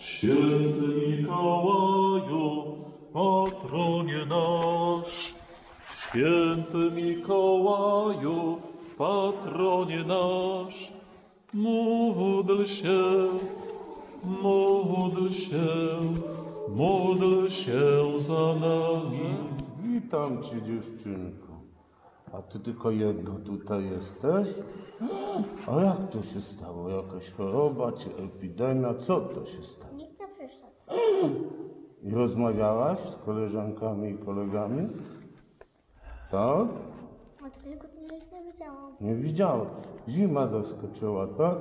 Święty Mikołaju, patronie nasz. Święty Mikołaju, patronie nasz. Módl się, módl się, módl się za nami. Witam cię dziewczynko. A ty tylko jedno tutaj jesteś? A jak to się stało? Jakaś choroba czy epidemia? Co to się stało? I rozmawiałaś z koleżankami i kolegami? Tak? Od kilku dni nie widziałam. Nie widziałem. Zima zaskoczyła, tak?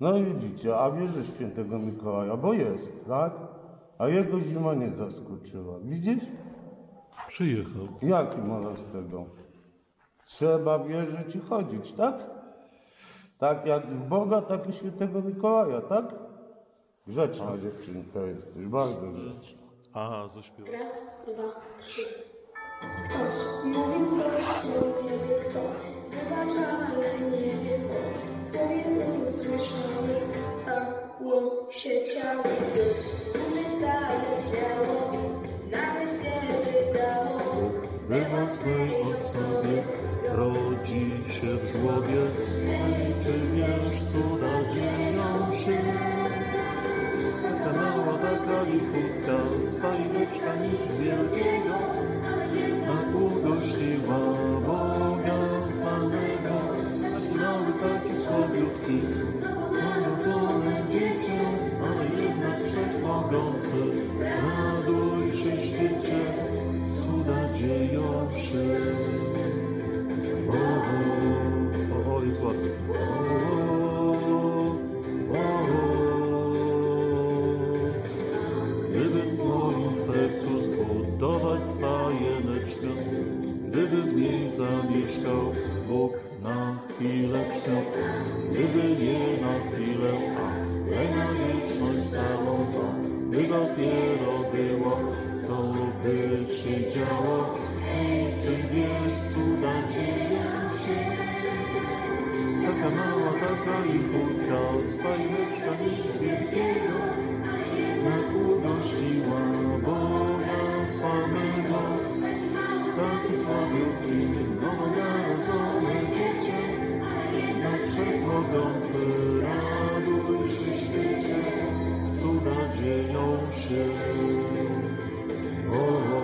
No i widzicie, a wierzy świętego Mikołaja, bo jest, tak? A jego zima nie zaskoczyła. Widzisz? Przyjechał. Jaki moral z tego? Trzeba wierzyć i chodzić, tak? Tak jak w Boga, tak i świętego Mikołaja, tak? Grzeczna dziewczynka jesteś, bardzo grzeczna. Aha, zaśpiewał. Raz, dwa, trzy. Ktoś mówił coś, nie wiem kto. Wybacz, ale nie wiem bo. Słowie usłyszałem, stało się ciało coś. Wcale śmiało, nagle się wydało. We własnej osobie lichutka, z nic wielkiego. Tak ugościła Boga samego. Mały, taki słabiutki, narodzone dziecię, ale jednak wszechmogący. Raduj się świecie, cuda dzieją się. O, o, o, jest ładnie. Sercu zbudować stajeneczkę, gdyby w niej zamieszkał Bóg na chwileczkę, gdyby nie na chwilę, ale na wieczność całą, by dopiero było, to by się działo. Hej, czy wiesz, cuda dzieją się? Taka mała, taka lichutka, stajeczka nic wielkiego, zabił nowe dziecię, ale jednak przechodzący raduj się świecie, cuda dzieją się. O,